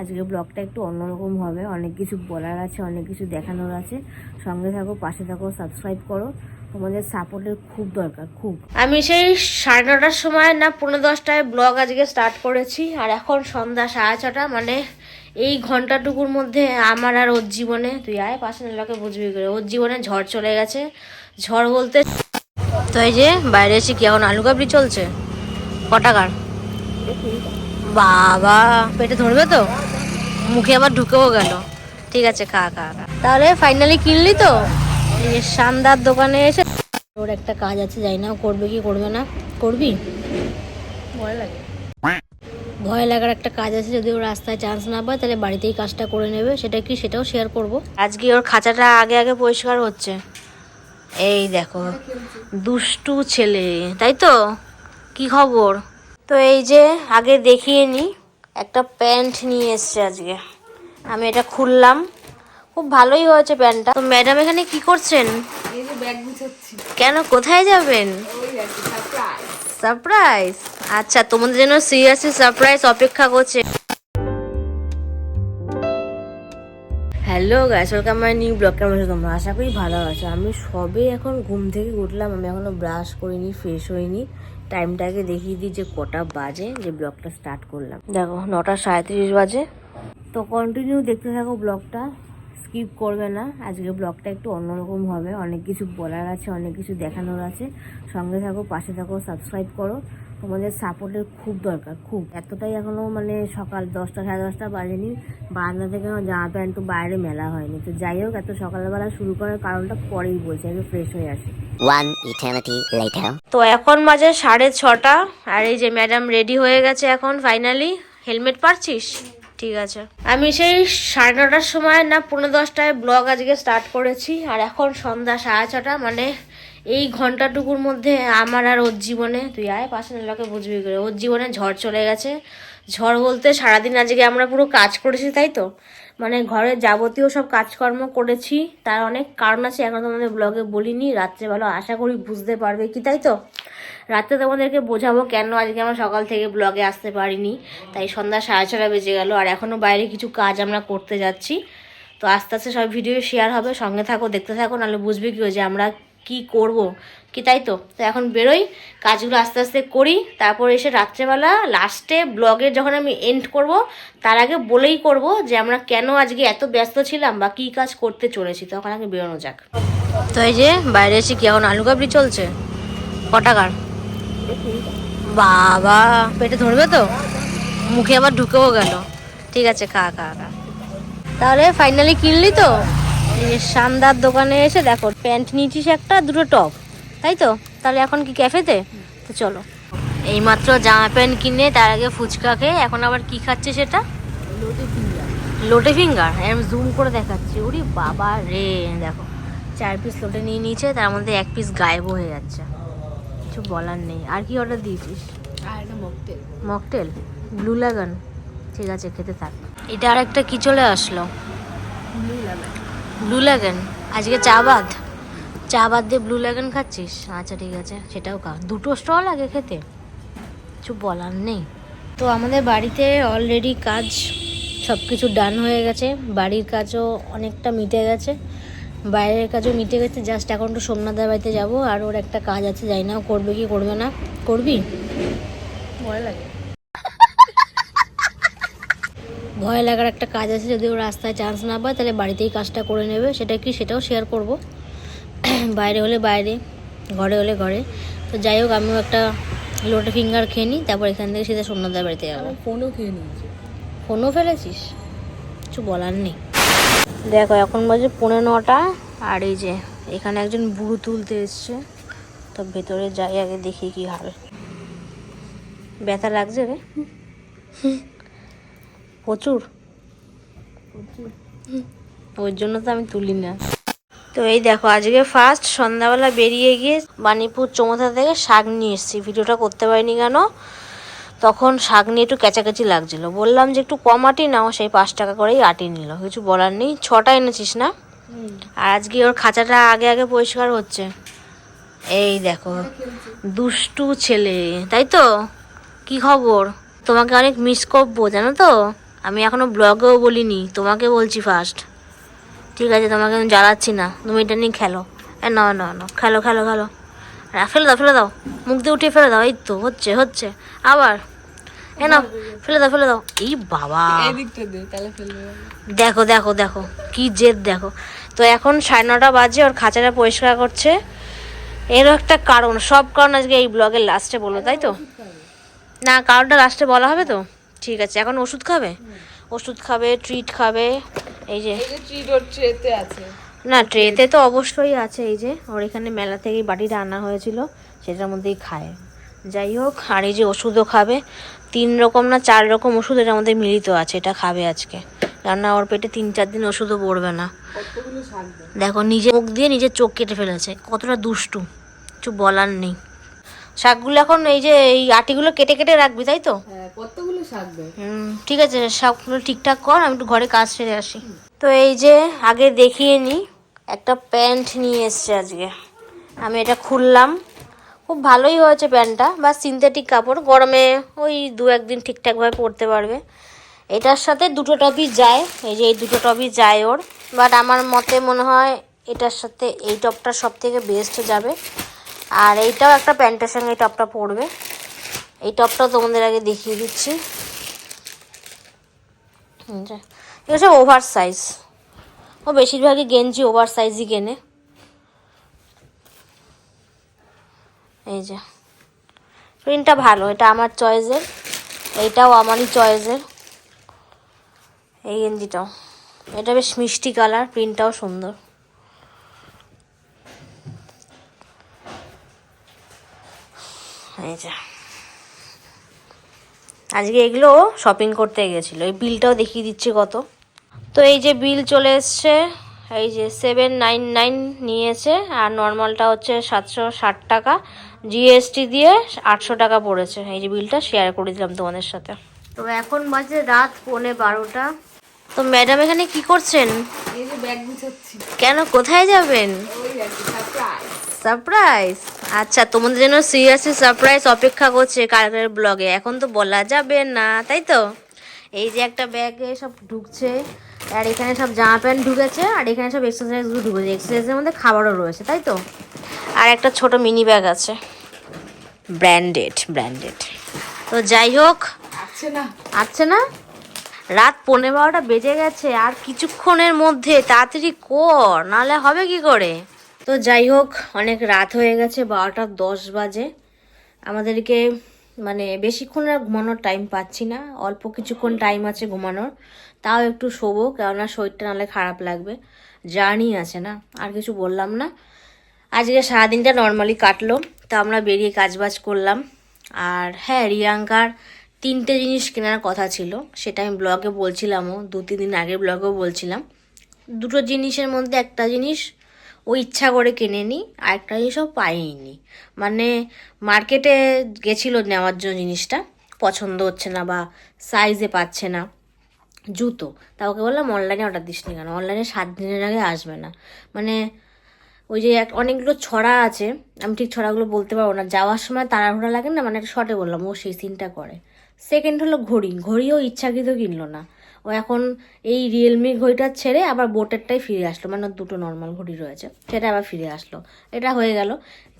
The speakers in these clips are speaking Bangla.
আজকে ব্লগটা একটু অন্যরকম হবে। অনেক কিছু বলার আছে অনেক কিছু দেখানোর আছে। সঙ্গে থাকো পাশে থাকো সাবস্ক্রাইব করো। তোমাদের সাপোর্টের খুব দরকার খুব। আমি সেই সাড়ে নটার সময় না পনেরো দশটায় ব্লগ আজকে স্টার্ট করেছি। আর এখন সন্ধ্যা সাড়ে ছটা মানে এই ঘন্টাটুকুর মধ্যে আমার আর ওর জীবনে তুই আয় পাশে লোকে বুঝবি করে ওর জীবনে ঝড় চলে গেছে। ঝড় বলতে তো এই যে বাইরে এসে কি এখন আলু কাবলি চলছে? ক টাকার বাবা, পেটে ধরবে তো? মুখে আবার ঢুকেও গেল। ঠিক আছে, খা খা খা। তাহলে ফাইনালি কিনলি তো? শানদার দোকানে এসে ওর একটা কাজ আছে যাই না করবে কি করবে না। করবি? ভয় লাগে। ভয় লাগার একটা কাজ আছে, যদি ও রাস্তায় চান্স না পায়, তাহলে বাড়িতেই কাজটা করে নেবে। সেটা কি সেটাও শেয়ার করব। আজকে ওর খাঁচাটা আগে আগে পরিষ্কার হচ্ছে। এই দেখো, দুষ্টু ছেলে, তাই তো? কি খবর? তো এই যে আগে দেখিয়ে নি একটা প্যান্ট নিয়ে এসছে আজকে। আমি এটা খুললাম। খুব ভালোই হয়েছে প্যান্টটা। তো ম্যাডাম এখানে কি করছেন? এই যে ব্যাগ গুছাচ্ছি। কেন? কোথায় যাবেন? সারপ্রাইজ সারপ্রাইজ আচ্ছা তোমাদের জন্য সিরিয়াসলি সারপ্রাইজ অপেক্ষা করছে। Hello guys welcome my new blog কেমন আছো তোমরা? আশা করি ভালো আছো। আমি সবে এখন ঘুম থেকে উঠলাম। আমি এখনও ব্রাশ করিনি ফ্রেশ হইনি। টাইমটাকে দেখিয়ে দিই যে কটা বাজে, যে ব্লগটা স্টার্ট করলাম। দেখো, নটা সাঁত্রিশ বাজে। তো কন্টিনিউ দেখতে থাকো ব্লগটা স্কিপ করবে না। আজকে ব্লগটা একটু অন্যরকম হবে। অনেক কিছু বলার আছে, অনেক কিছু দেখানোর আছে। সঙ্গে থাকো, পাশে থাকো সাবস্ক্রাইব করো। তোমাদের সাপোর্টের খুব দরকার খুব। এতটাই এখনও মানে সকাল দশটা সাড়ে দশটা বাজেনি। বারান্দা থেকে আমার জামা প্যান্ট তো বাইরে মেলা হয়নি। তো যাই হোক এত সকালবেলা শুরু করার কারণটা পরেই বলছি আগে ফ্রেশ হয়ে আসি. তো এখন মাঝে সাড়ে ছটা আর এই যে ম্যাডাম রেডি হয়ে গেছে এখন ফাইনালি হেলমেট পারছিস? ঠিক আছে। আমি সেই সাড়ে নটার সময় না পনেরো দশটায় ব্লগ আজকে স্টার্ট করেছি। আর এখন সন্ধ্যা সাড়ে ছটা মানে এই ঘন্টাটুকুর মধ্যে আমার আর ওর জীবনে, তুই আয় পাশে লোকে বুঝবি করে, ওর জীবনে ঝড় চলে গেছে। ঝড় বলতে সারাদিন আজকে আমরা পুরো কাজ করেছি, তাই তো? মানে ঘরের যাবতীয় সব কাজকর্ম করেছি, তার অনেক কারণ আছে, এখন তোমাদের ব্লগে বলিনি। রাত্রেবেলা আশা করি বুঝতে পারবে কি, তাই তো? রাতে তোমাদেরকে বোঝাবো কেন আজকে আমরা সকাল থেকে ব্লগে আসতে পারিনি। তাই সন্ধ্যা সাড়ে ছটা বেজে গেল, আর এখনও বাইরে কিছু কাজ আমরা করতে যাচ্ছি। তো আস্তে আস্তে সব ভিডিও শেয়ার হবে, সঙ্গে থাকো, দেখতে থাকো, নাহলে বুঝবে কি যে আমরা কি করব? কি তাই তো? তো এখন বেরোই, কাজগুলো আস্তে আস্তে করি, তারপর এসে রাত্রেবেলা লাস্টে ব্লগের যখন আমি এন্ড করব, তার আগে বলেই করব যে আমরা কেন আজকে এত ব্যস্ত ছিলাম বা কী কাজ করতে চলেছি, তখন আগে বেরোনো যাক। তো এই যে বাইরে এসে কি এখন আলু কাবলি চলছে? ক টাকার বাবা, পেটে ধরবে তো? মুখে আবার ঢুকেও গেল। ঠিক আছে, খা খা খা। তাহলে ফাইনালি কিনলি তো? শানদার দোকানে এসে দেখো প্যান্ট নিয়েছিস একটা দুটো টপ। তাই তো? তাহলে এখন কি ক্যাফেতে? তো চলো। এইমাত্র জামা প্যান্ট কিনে তার আগে ফুচকা খেয়ে এখন আবার কি খাচ্ছে সেটা? লোটে ফিঙ্গার। আমি জুম করে দেখাচ্ছি। ওরে বাবা রে দেখো। চার পিস লোটে নিয়ে নিয়েছে তার মধ্যে এক পিস গায়েব হয়ে যাচ্ছে। কিছু বলার নেই। আর কি অর্ডার দিয়েছিস? আর একটা মকটেল মকটেল ব্লু লাগান ঠিক আছে খেতে থাক। এটা আর একটা কি চলে আসলো? ব্লু লাগান ব্লু লাগান আজকে চা বাদ? চা বাদ দিয়ে ব্লু লাগান খাচ্ছিস? আচ্ছা ঠিক আছে, সেটাও খা। দুটো স্টল আগে খেতে। কিছু বলার নেই। তো আমাদের বাড়িতে অলরেডি কাজ সব কিছু ডান হয়ে গেছে। বাড়ির কাজও অনেকটা মিটে গেছে। বাইরের কাজও মিটে গেছে। জাস্ট এখন তো সোমনাথের বাড়িতে যাব। আর ওর একটা কাজ আছে যাই না করবে কি করবে না। করবি? ভয় লাগে। ভয় লাগার একটা কাজ আছে যদি ও রাস্তায় চান্স না পায় তাহলে বাড়িতেই কাজটা করে নেবে। সেটা কি সেটাও শেয়ার করব। বাইরে হলে বাইরে ঘরে হলে ঘরে। তো যাই হোক আমিও একটা লোটে ফিঙ্গার খেয়ে নিই তারপর এখান থেকে সেটা সোমনাথের বাড়িতে যাব। ফোনও খেয়ে নিয়েছে। ফোনও ফেলেছিস? কিছু বলার নেই। দেখো এখন বাজে পৌনে নটা আর এই যে এখানে একজন বুড়ো তুলতে এসছে। তো ভেতরে যাই আগে দেখি কি হাল ব্যথা লাগছে রে? প্রচুর। ওর জন্য তো আমি তুলি না। তো এই দেখো আজকে ফার্স্ট সন্ধ্যাবেলা বেরিয়ে গিয়ে বানিপুর চমথা থেকে শাক নিয়ে এসেছি। ভিডিওটা করতে পারিনি কেন? তখন শাক নিয়ে একটু ক্যাচাকাচি লাগছিল। বললাম যে একটু কম আটি নাও সেই পাঁচ টাকা করেই আটি নিল। কিছু বলার নেই। ছটা এনেছিস না? আর আজকে ওর খাঁচাটা আগে আগে পরিষ্কার হচ্ছে। এই দেখো দুষ্টু ছেলে তাই তো? কি খবর? তোমাকে অনেক মিস করব জানো তো? আমি এখনও ব্লগেও বলিনি তোমাকে বলছি ফার্স্ট ঠিক আছে তোমাকে আমি জ্বালাচ্ছি না তুমি এটা নিয়ে খেলো। এ নাও নাও নাও খেলো খেলো খেলো। ফেলে দাও ফেলে দাও। মুখ দিয়ে উঠিয়ে ফেলে দাও এই তো হচ্ছে হচ্ছে। আবার এ নাও ফেলে দাও ফেলে দাও। এই বাবা। দেখো দেখো দেখো কি জেদ দেখো। তো এখন সাড়ে নটা বাজে ওর খাঁচাটা পরিষ্কার করছে। এরও একটা কারণ সব কারণ আজকে এই ব্লগের লাস্টে বলো তাই তো? না কারণটা লাস্টে বলা হবে তো? ঠিক আছে এখন ওষুধ খাবে? ওষুধ খাবে ট্রিট খাবে এই যে। ট্রিট ওর ট্রেতে আছে। না ট্রেতে তো অবশ্যই আছে এই যে। ওর এখানে মেলা থেকেই বাটিটা আনা হয়েছিল সেটার মধ্যেই খায়। যাই হোক আর এই যে ওষুধও খাবে। তিন রকম না চার রকম ওষুধ এটার মধ্যে মিলিত আছে এটা খাবে আজকে। রান্না ওর পেটে তিন চার দিন ওষুধও পড়বে না। দেখো নিজে মুখ দিয়ে নিজের চোখ কেটে ফেলেছে কতটা দুষ্টু। কিছু বলার নেই। শাকগুলো এখন এই যে এই আটিগুলো কেটে কেটে রাখবি তাই তো? ঠিক আছে, সবগুলো ঠিকঠাক কর, আমি একটু ঘরে কাজ সেরে আসি। তো এই যে, আগে দেখিয়ে নিই, একটা প্যান্ট নিয়ে এসছে আজকে। আমি এটা খুললাম। খুব ভালোই হয়েছে প্যান্টটা বা সিনথেটিক কাপড়, গরমে ওই দু একদিন ঠিকঠাকভাবে পরতে পারবে। এটার সাথে দুটো টপই যায়, এই যে এই দুটো টপই যায় ওর। বাট আমার মতে মনে হয় এটার সাথে এই টপটা সব থেকে বেস্ট যাবে। আর এইটাও একটা প্যান্টের সঙ্গে এই টপটা পরবে। এই টপটাও তোমাদের আগে দেখিয়ে দিচ্ছি। এগুলো সব ওভার সাইজ ও বেশিরভাগই গেঞ্জি ওভার সাইজই কেনে। এই যে। প্রিন্টটা ভালো, এটা আমার চয়েসের এইটাও আমারই চয়েসের এই গেঞ্জিটাও। এটা বেশ মিষ্টি কালার প্রিন্টটাও সুন্দর। এই যে। আজকে এগুলো শপিং করতে গেছিল। এই বিলটাও দেখিয়ে দিচ্ছি কত। তো এই যে বিল চলে এসছে এই যে সেভেন নাইন নাইন নিয়েছে আর নর্মালটা হচ্ছে সাতশো ষাট টাকা। জিএসটি দিয়ে আটশো টাকা পড়েছে। এই যে বিলটা শেয়ার করে দিলাম তোমাদের সাথে। তো এখন বাজে রাত পৌনে বারোটা। তো ম্যাডাম এখানে কি করছেন? কেন কোথায় যাবেন? সারপ্রাইজ? আচ্ছা তোমাদের জন্য সিরিয়াসলি সারপ্রাইজ অপেক্ষা করছে কালকের ব্লগে। এখন তো বলা যাবে না তাই তো? এই যে একটা ব্যাগে সব ঢুকছে আর এখানে সব জামা প্যান্ট ঢুকেছে আর এখানে সব এক্সারসাইজগুলো ঢুকেছে। এক্সারসাইজের মধ্যে খাবারও রয়েছে তাই তো? আর একটা ছোট মিনি ব্যাগ আছে। ব্র্যান্ডেড ব্র্যান্ডেড তো যাই হোক আছে না। আছে না? রাত পনেরো বারোটা বেজে গেছে আর কিছুক্ষণের মধ্যে তাড়াতাড়ি কর নাহলে হবে কি করে? তো যাই হোক, অনেক রাত হয়ে গেছে, বারোটা দশ বাজে। আমাদেরকে মানে বেশিক্ষণ আর ঘুমানোর টাইম পাচ্ছি না, অল্প কিছুক্ষণ টাইম আছে ঘুমানোর। তাও একটু শোবো, কেননা শরীরটা নাহলে খারাপ লাগবে। জার্নি আছে না, আর কিছু বললাম না। আজকে সারাদিনটা নর্মালি কাটলো, তো আমরা বেরিয়ে কাজবাজ করলাম। আর হ্যাঁ রিয়াঙ্কার তিনটে জিনিস কেনার কথা ছিল, সেটা আমি ব্লগে বলছিলামও দু তিন দিন আগে ব্লগেও বলছিলাম। দুটো জিনিসের মধ্যে একটা জিনিস ও ইচ্ছা করে কেনেনি আর একটা জিনিসও পাইনি। মানে মার্কেটে গেছিল নেওয়ার জন্য জিনিসটা, পছন্দ হচ্ছে না বা সাইজে পাচ্ছে না। জুতো, তা ওকে বললাম অনলাইনে অর্ডার দিস নি কেন? অনলাইনে সাত দিনের আগে আসবে না। মানে ওই যে এক, অনেকগুলো ছড়া আছে, আমি ঠিক ছড়াগুলো বলতে পারব না। যাওয়ার সময় তাড়াহুড়া লাগে না মানে একটা শর্টে বললাম, ও সেই সিনটা করে। সেকেন্ড হলো ঘড়ি, ঘড়িও ইচ্ছাকৃত কিনলো না। ও এখন এই রিয়েলমি ঘড়িটা ছেড়ে আবার বোটেরটাই ফিরে আসলো মানে দুটো নর্মাল ঘড়ি রয়েছে, সেটা আবার ফিরে আসলো। এটা হয়ে গেল,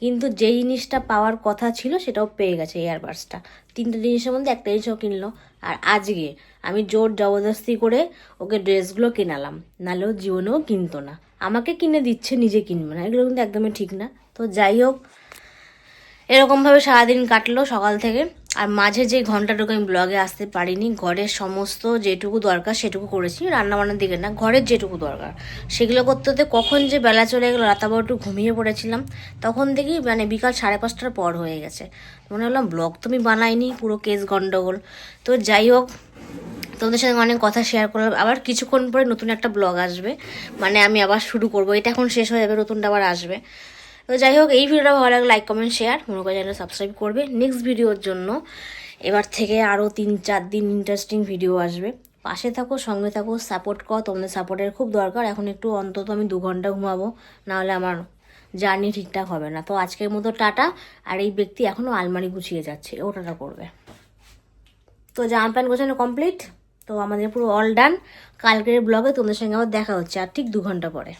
কিন্তু যেই জিনিসটা পাওয়ার কথা ছিল সেটাও পেয়ে গেছে এয়ারবাডসটা তিনটে জিনিসের মধ্যে একটা জিনিসও কিনলো, আর আজকে আমি জোর জবরদস্তি করে ওকে ড্রেসগুলো কেনালাম নাহলেও জীবনেও কিনতো না। আমাকে কিনে দিচ্ছে, নিজে কিনবে না, এগুলো কিন্তু একদমই ঠিক না। তো যাই হোক, এরকমভাবে সারাদিন কাটলো সকাল থেকে। আর মাঝে যে ঘন্টাটুকু আমি ব্লগে আসতে পারিনি, ঘরের সমস্ত যেটুকু দরকার সেটুকু করেছি, রান্নাবান্নার দিকে না, ঘরের যেটুকু দরকার। সেগুলো করতে করতে কখন যে বেলা চলে গেলো, রাত আবার একটু ঘুমিয়ে পড়েছিলাম, তখন দেখি মানে বিকাল সাড়ে পাঁচটার পর হয়ে গেছে। মনে হলাম ব্লগ তো আমি বানাইনি, পুরো কেস গন্ডগোল। তো যাই হোক, তোমাদের সাথে অনেক কথা শেয়ার করলাম। আবার কিছুক্ষণ পরে নতুন একটা ব্লগ আসবে মানে আমি আবার শুরু করব। এটা এখন শেষ হয়ে যাবে, নতুনটা আবার আসবে। তো যাই হোক, এই ভিডিওটা ভালো লাগলে লাইক কমেন্ট শেয়ার মনে করে চ্যানেল সাবস্ক্রাইব করবে নেক্সট ভিডিওর জন্য। এবার থেকে আরও তিন, চার দিন ইন্টারেস্টিং ভিডিও আসবে। পাশে থাকো, সঙ্গে থাকো সাপোর্ট করো, তোমাদের সাপোর্টের খুব দরকার। এখন একটু অন্তত আমি দু ঘণ্টা ঘুমাবো, নাহলে আমার জার্নি ঠিকঠাক হবে না। তো আজকের মতো টাটা, আর এই ব্যক্তি এখনও আলমারি গুছিয়ে যাচ্ছে, ও টাটা করবে। তো জামা প্যান্ট গোছানো কমপ্লিট তো আমাদের পুরো অল ডান কালকের ব্লগে তোমাদের সঙ্গে আবার দেখা হচ্ছে, আর ঠিক দু ঘণ্টা পরে।